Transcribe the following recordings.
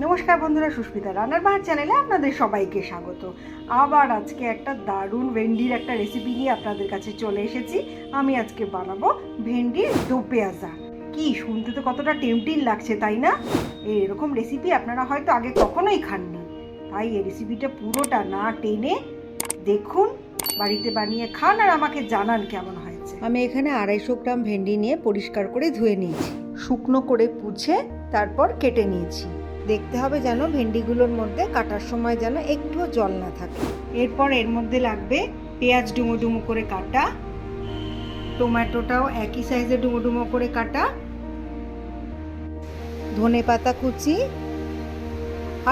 নমস্কার বন্ধুরা সুস্মিতা রান্নার বাহার চ্যানেলে আপনাদের সবাইকে স্বাগত। আবার আজকে একটা দারুণ ভেন্ডির একটা রেসিপি নিয়ে আপনাদের কাছে চলে এসেছি। আমি আজকে বানাবো ভেন্ডির দো পেঁয়াজা কি শুনতে তো কতটা টেমটিন লাগছে তাই না? এরকম রেসিপি আপনারা হয়তো আগে কখনোই খাননি। তাই এই রেসিপিটা পুরোটা না টেনে দেখুন বাড়িতে বানিয়ে খান আর আমাকে জানান কেমন হয়েছে। আমি এখানে আড়াইশো গ্রাম ভেন্ডি নিয়ে পরিষ্কার করে ধুয়ে নিয়েছি। শুকনো করে পুছে তারপর কেটে নিয়েছি। দেখতে হবে যেন ভেন্ডিগুলোর মধ্যে কাটার সময় যেন একটুও জল না থাকে। এরপর এর মধ্যে লাগবে পেঁয়াজ ডুমো ডুমো করে কাটা, টমেটোটাও একই সাইজে ডুমো ডুমো করে কাটা, ধনে পাতা কুচি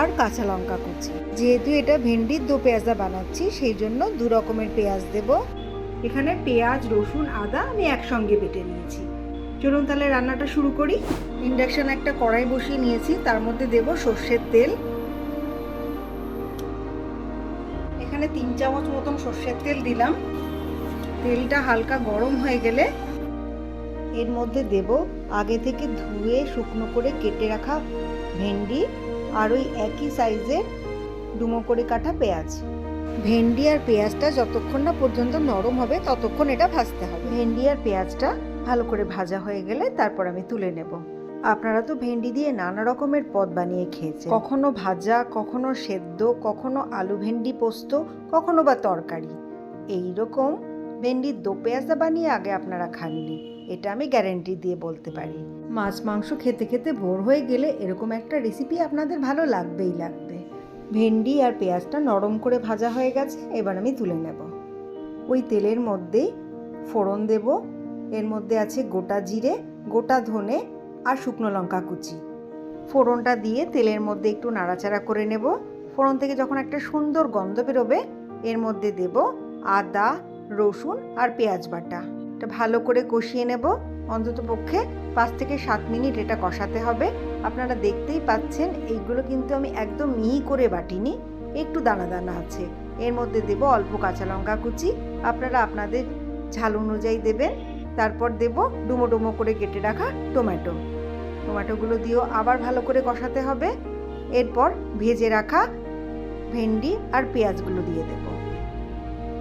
আর কাঁচা লঙ্কা কুচি। যেহেতু এটা ভেন্ডির দো পেঁয়াজা বানাচ্ছি, সেই জন্য দু রকমের পেঁয়াজ দেব। এখানে পেঁয়াজ, রসুন, আদা আমি একসঙ্গে বেটে নিয়েছি। চলুন তাহলে রান্নাটা শুরু করি। ইন্ডাকশান একটা কড়াই বসিয়ে নিয়েছি, তার মধ্যে দেব সর্ষের তেল। এখানে তিন চামচ মতন সর্ষের তেল দিলাম। তেলটা হালকা গরম হয়ে গেলে এর মধ্যে দেব আগে থেকে ধুয়ে শুকনো করে কেটে রাখা ভেন্ডি আর ওই একই সাইজের ডুমো করে কাটা পেঁয়াজ। ভেন্ডি আর পেঁয়াজটা যতক্ষণ না পর্যন্ত নরম হবে, ততক্ষণ এটা ভাজতে হবে। ভেন্ডি আর পেঁয়াজটা ভালো করে ভাজা হয়ে গেলে তারপর আমি তুলে নেব। আপনারা তো ভেন্ডি দিয়ে নানা রকমের পদ বানিয়ে খেয়েছেন। কখনো ভাজা, কখনো সেদ্ধ, কখনো আলু ভেন্ডি পোস্ত, কখনো বা তরকারি। এই রকম ভেন্ডির দো পেঁয়াজা বানিয়ে আগে আপনারা খাননি, এটা আমি গ্যারেন্টি দিয়ে বলতে পারি। মাছ, মাংস খেতে খেতে ভোর হয়ে গেলে এরকম একটা রেসিপি আপনাদের ভালো লাগবেই লাগবে। ভেন্ডি আর পেঁয়াজটা নরম করে ভাজা হয়ে গেছে, এবার আমি তুলে নেব। ওই তেলের মধ্যেই ফোড়ন দেব এর মধ্যে আছে গোটা জিরে, গোটা ধনে আর শুকনো লঙ্কা কুচি। ফোড়নটা দিয়ে তেলের মধ্যে একটু নাড়াচাড়া করে নেব। ফোড়ন থেকে যখন একটা সুন্দর গন্ধ বেরোবে, এর মধ্যে দেব আদা, রসুন আর পেঁয়াজ বাটা। এটা ভালো করে কষিয়ে নেব। অন্তত পক্ষে পাঁচ থেকে সাত মিনিট এটা কষাতে হবে। আপনারা দেখতেই পাচ্ছেন, এইগুলো কিন্তু আমি একদম মিহি করে বাটিনি, একটু দানা দানা আছে। এর মধ্যে দেব অল্প কাঁচা লঙ্কা কুচি। আপনারা আপনাদের ঝাল অনুযায়ী দেবেন। তারপর দেব ডুমো ডুমো করে কেটে রাখা টমেটো। টমেটোগুলো দিয়েও আবার ভালো করে কষাতে হবে। এরপর ভেজে রাখা ভেন্ডি আর পেঁয়াজগুলো দিয়ে দেব।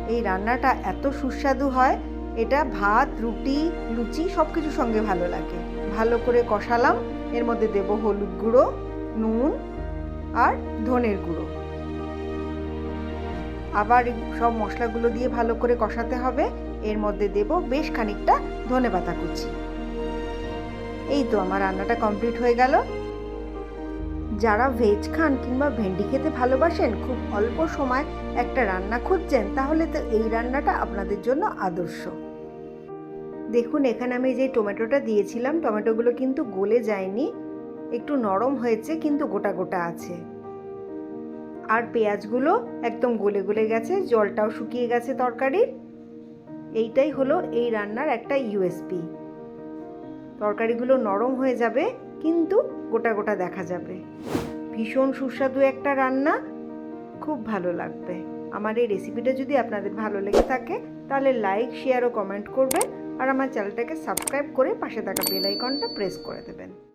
এই রান্নাটা এত সুস্বাদু হয়, এটা ভাত, রুটি, লুচি সব কিছুর সঙ্গে ভালো লাগে। ভালো করে কষালাম, এর মধ্যে দেব হলুদ গুঁড়ো, নুন আর ধনের গুঁড়ো। আবার সব মশলাগুলো দিয়ে ভালো করে কষাতে হবে। এর মধ্যে দেব বেশ খানিকটা ধনে পাতা কুচি। এই তো আমার রান্নাটা কমপ্লিট হয়ে গেল। যারা ভেজ খান কিংবা ভেন্ডি খেতে ভালোবাসেন, খুব অল্প সময় একটা রান্না খুঁজছেন, তাহলে তো এই রান্নাটা আপনাদের জন্য আদর্শ। দেখুন, এখানে আমি যে টমেটোটা দিয়েছিলাম, টমেটোগুলো কিন্তু গলে যায়নি, একটু নরম হয়েছে, কিন্তু গোটা গোটা আছে। আর পেঁয়াজগুলো একদম গলে গলে গেছে, জলটাও শুকিয়ে গেছে তরকারির। এইটাই হলো এই রান্নার একটা ইউএসপি তরকারিগুলো নরম হয়ে যাবে, কিন্তু গোটা গোটা দেখা যাবে। ভীষণ সুস্বাদু একটা রান্না, খুব ভালো লাগবে। আমার এই রেসিপিটা যদি আপনাদের ভালো লেগে থাকে, তাহলে লাইক শেয়ার ও কমেন্ট করবেন, আর আমার চ্যানেলটাকে সাবস্ক্রাইব করে পাশে থাকা বেল আইকনটা প্রেস করে দেবেন।